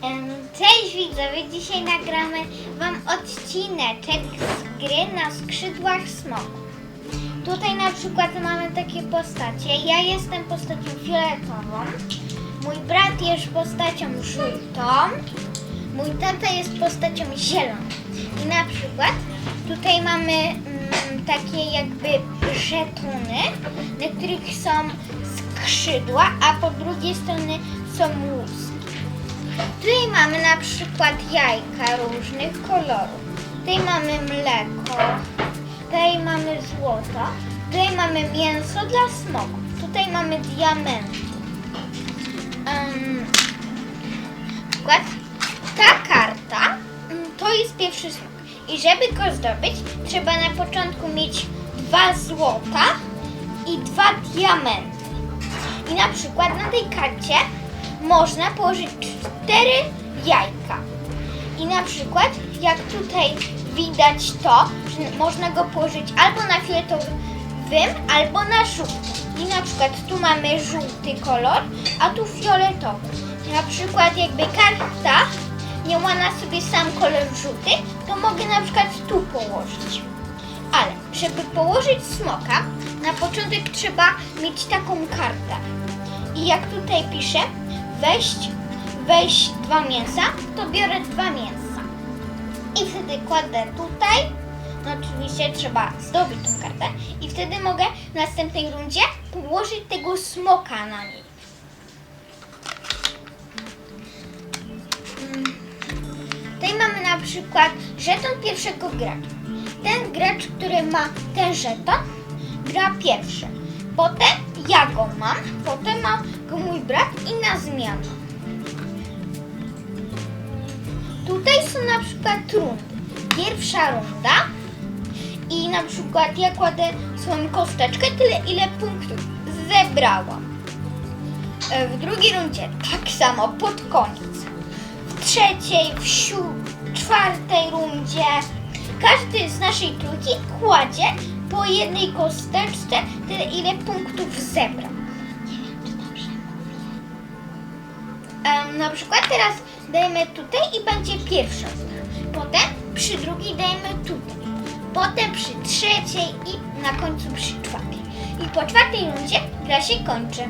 Cześć widzowie, dzisiaj nagramy Wam odcineczek z gry na skrzydłach smoku. Tutaj na przykład mamy takie postacie. Ja jestem postacią fioletową, mój brat jest postacią żółtą, mój tata jest postacią zieloną. I na przykład tutaj mamy mm, takie jakby żetony, na których są skrzydła, a po drugiej stronie są łuski. Tutaj mamy na przykład jajka różnych kolorów. Tutaj mamy mleko, tutaj mamy złoto, tutaj mamy mięso dla smoków, tutaj mamy diamenty. Um, przykład ta karta mm, to jest pierwszy smok. I żeby go zdobyć, trzeba na początku mieć dwa złota i dwa diamenty. I na przykład na tej karcie można położyć cztery jajka. I na przykład, jak tutaj widać to, można go położyć albo na fioletowym, albo na żółtym. I na przykład tu mamy żółty kolor, a tu fioletowy. Na przykład jakby karta miała na sobie sam kolor żółty, to mogę na przykład tu położyć. Ale żeby położyć smoka, na początek trzeba mieć taką kartę. I jak tutaj piszę, weź, weź dwa mięsa, to biorę dwa mięsa. I wtedy kładę tutaj. No oczywiście trzeba zdobyć tą kartę. I wtedy mogę w następnej rundzie położyć tego smoka na niej. Tutaj mamy na przykład żeton pierwszego gracza. Ten gracz, który ma ten żeton, gra pierwszy. Potem ja go mam, potem mój brat i na zmianę. Tutaj są na przykład rundy. Pierwsza runda i na przykład ja kładę swoją kosteczkę tyle, ile punktów zebrałam. E, W drugiej rundzie tak samo, pod koniec. W trzeciej, w siód- czwartej rundzie każdy z naszej trójki kładzie po jednej kosteczce tyle, ile punktów zebrał. Em, na przykład teraz dajemy tutaj i będzie pierwsza. Potem przy drugiej dajemy tutaj. Potem przy trzeciej i na końcu przy czwartej. I po czwartej rundzie gra się kończy.